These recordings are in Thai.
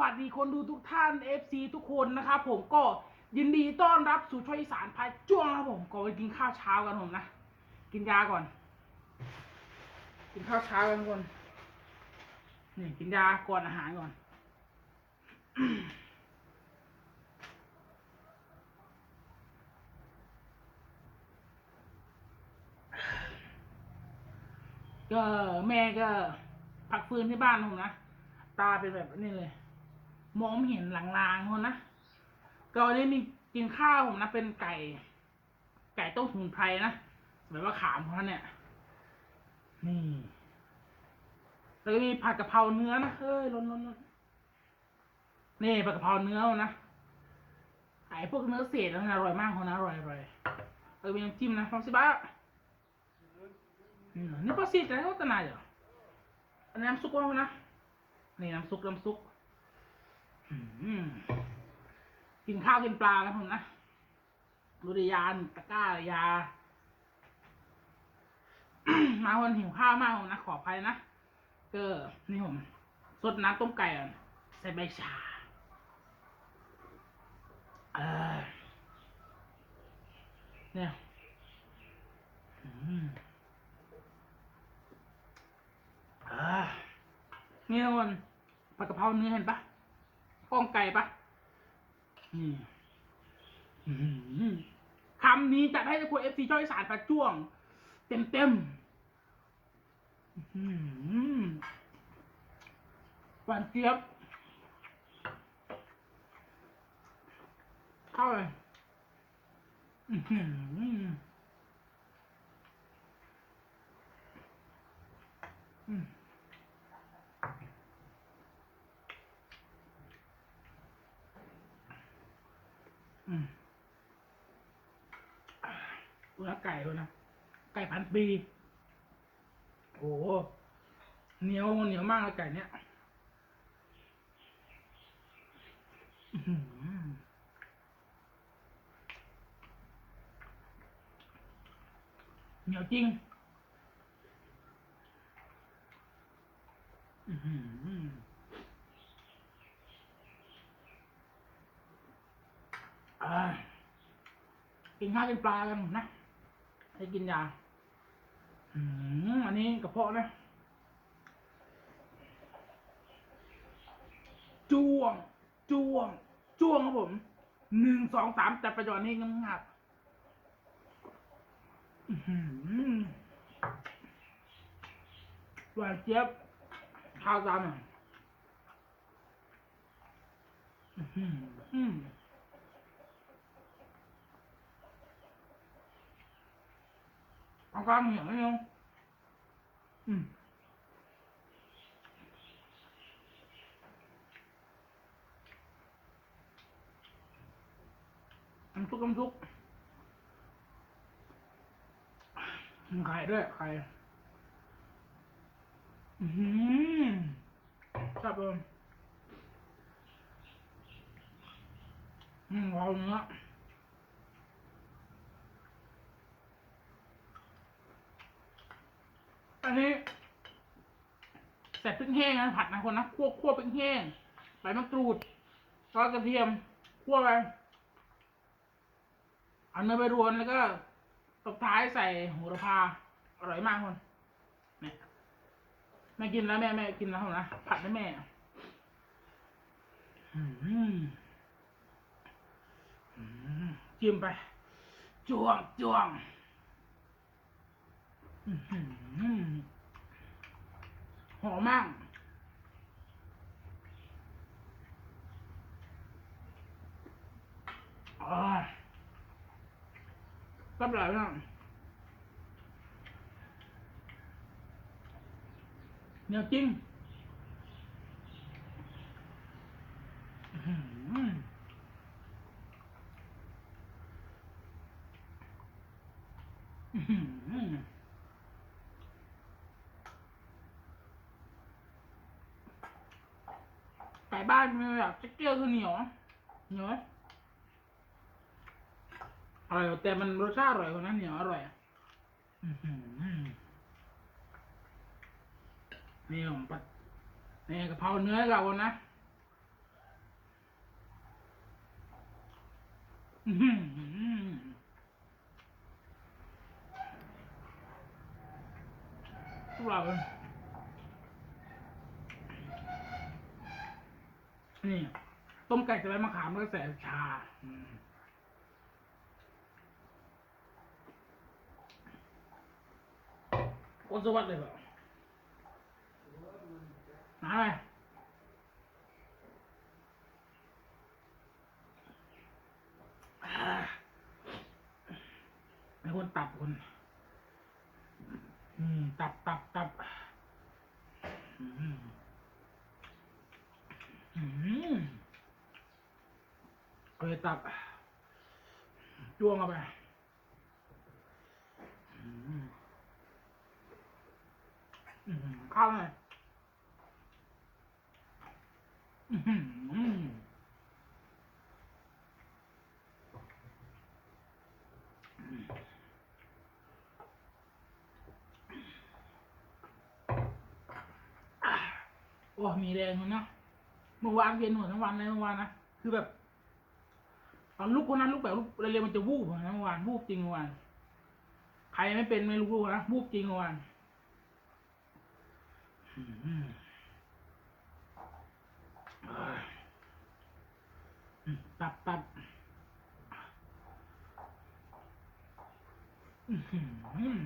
วัสดีคนดูทุกท่าน FC ทุกคนนะครับผมก็ยินดีต้อนรับสู่ช่วยสานพายจ้วงครับผมก่อนไปกินข้าวเช้ากันผมนะ กินยาก่อน กินข้าวเช้ากันก่อนนี่กินยาก่อนอาหารก่อนก็แม่ก็พักฟื้นที่บ้านผมนะ ตาเป็นแบบนี้เลย มองไม่เห็นหลังๆคนนะก็วันนี้มีกินข้าวผมนะเป็นไก่ ไก่ต้มสมุนไพรนะแบบว่าขามเขาเนี่ย นี่แล้วก็มีผัดกะเพราเนื้อนะเฮ้ยล้นล้นล้นนี่ผัดกะเพราเนื้อนะไอ้พวกเนื้อเศษนะอร่อยมากคนนะอร่อยอร่อยเออมีน้ำจิ้มนะฟองซิบ้า Mm, Ni pas sitter här åt den här ja. อันนี้ำซุปก็นะนี่น้ำซุปน้ำซุป กินข้าวกินปลากันผมนะดูดิยานตะก้ายา มาคนหิวข้าวมากผมนะขออภัยนะก็นี่ผมสดน้ำต้มไก่ใส่ใบชาเออเนี่ยอืมอ่านี่ทุกคนผัดกะเพราเนื้อเห็นปะ กล้องไก่ปะนี่อื้อหือคำนี้จะให้ทุกคนเอฟซีช่อยอีสานประจ้วง เต็มเต็มๆอื้อหือหวานเจี๊ยบเข้าเลยอื้อหืออืม อืมเนื้อไก่ด้วยนะไก่พันปีโอ้โหเหนียวเหนียวมากเลยไก่เนี้ยเหนียวจริงอือหืออ่ากินข้าวกินปลากันนะ ให้กินยา อืมอันนี้กระเพาะนะ จ้วง จ้วง จ้วงครับผม หนึ่งสองสามแต่ประโยชน์นี้งับๆอื้อหือหวานเจี๊ยบข้าวจานอะอื้อหือ เอากลางเหนียวนิดนึงอืมน้ำซุปน้ำซุปไข่ด้วยไข่อือหือชอบเลยอืมเอาเนื้อ อันนี้ใส่พริกแห้งนะผัดนะคนนะคั่วคั่วพริกแห้งใบมะกรูดซอสกระเทียมคั่วไปเอาเนื้อไปรวนแล้วก็ตบท้ายใส่โหระพาอร่อยมากคนเนี่ยแม่กินแล้วแม่แม่กินแล้วนะผัดให้แม่จิ้มไปจ้วงจ้วง หอมมากอ่ารับหลายมากเนียวจริง บ้านมันแบบเจี๊ยวคือเหนียวเหนียวอร่อยแต่มันรสชาติอร่อยกว่านั้นเหนียวอร่อยนี่ผมปัดนี่กะเพราเนื้อเรานะอือทุกเราเลย นี่ ต้มไก่จะใบมะขามแล้วก็ใส่ชาอืมโอนสวัสดิ์เลยเปล่าน้ำอะไรอ่าไม่ควรตับคน อืม ตับตับตับอืมอืม เอาไปตับจ้วงเข้าไปอืมอืมข้าวหน่อยอืมโอ้มีแรงเลยเนาะเมื่อวานเวียนหัวทั้งวันเลยเมื่อวานนะ คือแบบ ตอนลุกคนนั้นลุกแบบลุกเร็วๆมันจะวูบนะเมื่อวานวูบจริงเมื่อวานใครไม่เป็นไม่รู้นะวูบจริงเมื่อวานอืมเอ้ยอืมตับตับอื้อหือ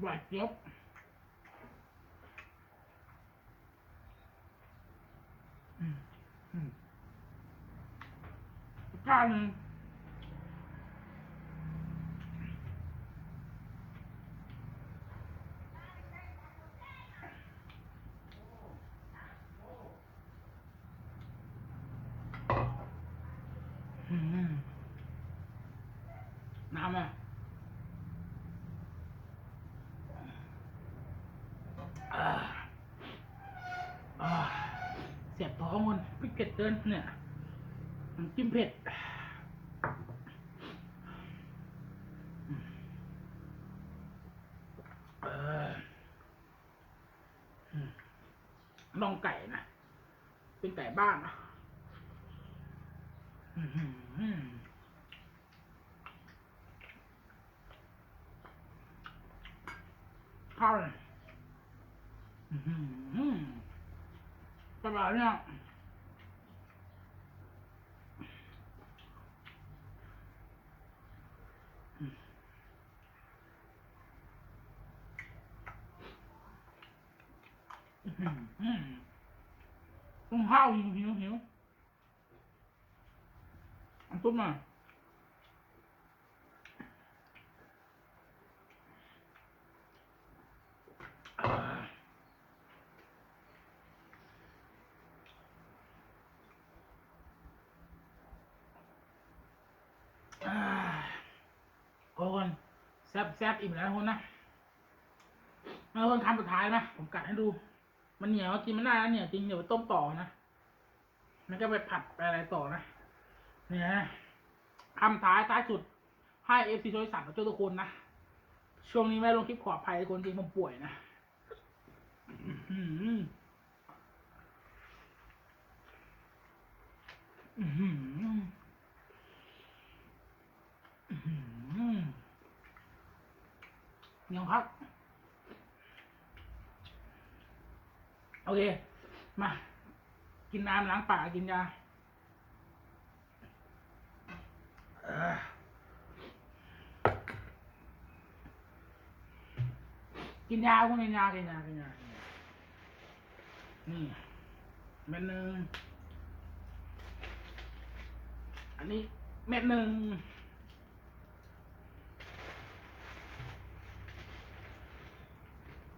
หวานเจี๊ยบ มอืมก้านหนึ่งอืมน้ำอะอ่า อ่าเสียบท้องคนพิเกตเกินเนี่ยน้ำจิ้มเผ็ดเอออืมน่องไก่นะ เป็นไก่บ้านนะข้าวเลยอื้อหือปลาเนี่ย ต้องข้าวหิวหิวหิวอาตุ้มมาอ่าอ่าโอ้คนแซบแซบอิ่มแล้วคนนะมาคนคำสุดท้ายนะ ผมกัดให้ดู มันเหนียวกินไม่ได้นะเนี่ยจริงเดี๋ยวไปต้มต่อนะมันก็ไปผัดไปอะไรต่อนะเนี่ยคำท้ายท้ายสุดให้เอฟซีโทรศัพท์กับทุกคนนะช่วงนี้ไม่ลงคลิปขออภัยคนจริงผมป่วยนะอือหืออือหืออื้อหือเหนียวครับ โอเค มา กินน้ำล้างปากกินยาอกินยาพวกกินยากินยากินยากินยานี่เม็ดหนึ่งอันนี้เม็ดหนึ่ง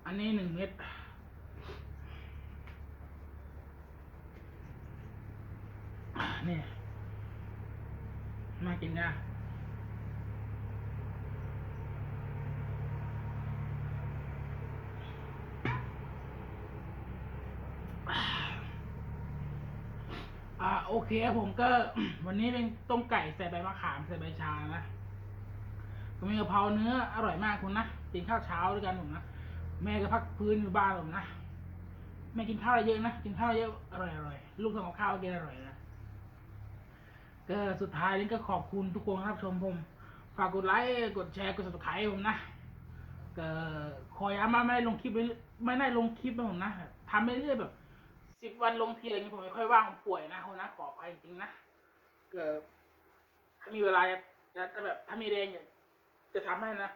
อันนี้หนึ่งเม็ด อ่านี่มากินยาอ่าโอเคผมก็ วันนี้เป็นต้มไก่ใส่ใบมะขามใส่ใบชานะก็มีกะเพราเนื้ออร่อยมากคุณนะกินข้าวเช้าด้วยกันผมนะแม่ก็พักพื้นอยู่บ้านผมนะแม่กินข้าวเยอะนะกินข้าวเยอะอร่อยอร่อยลูกทำกับข้าวกินอร่อยนะ ก็สุดท้ายนี้ก็ขอบคุณทุกคนครับชมผม ฝากกดไลค์กดแชร์กด subscribe ผมนะก็คอย้ามาไม่ได้ลงคลิปไว้ไม่ได้ลงคลิปให้ผมนะทำไปเรื่อยแบบสิบวันลงทีอะไรเงี้ผมไม่ค่อยว่างป่วยนะคนนะขออภัยจริงนะก็ถ้ามีเวลาจะจะแบบถ้ามีแรงจะทำให้นะ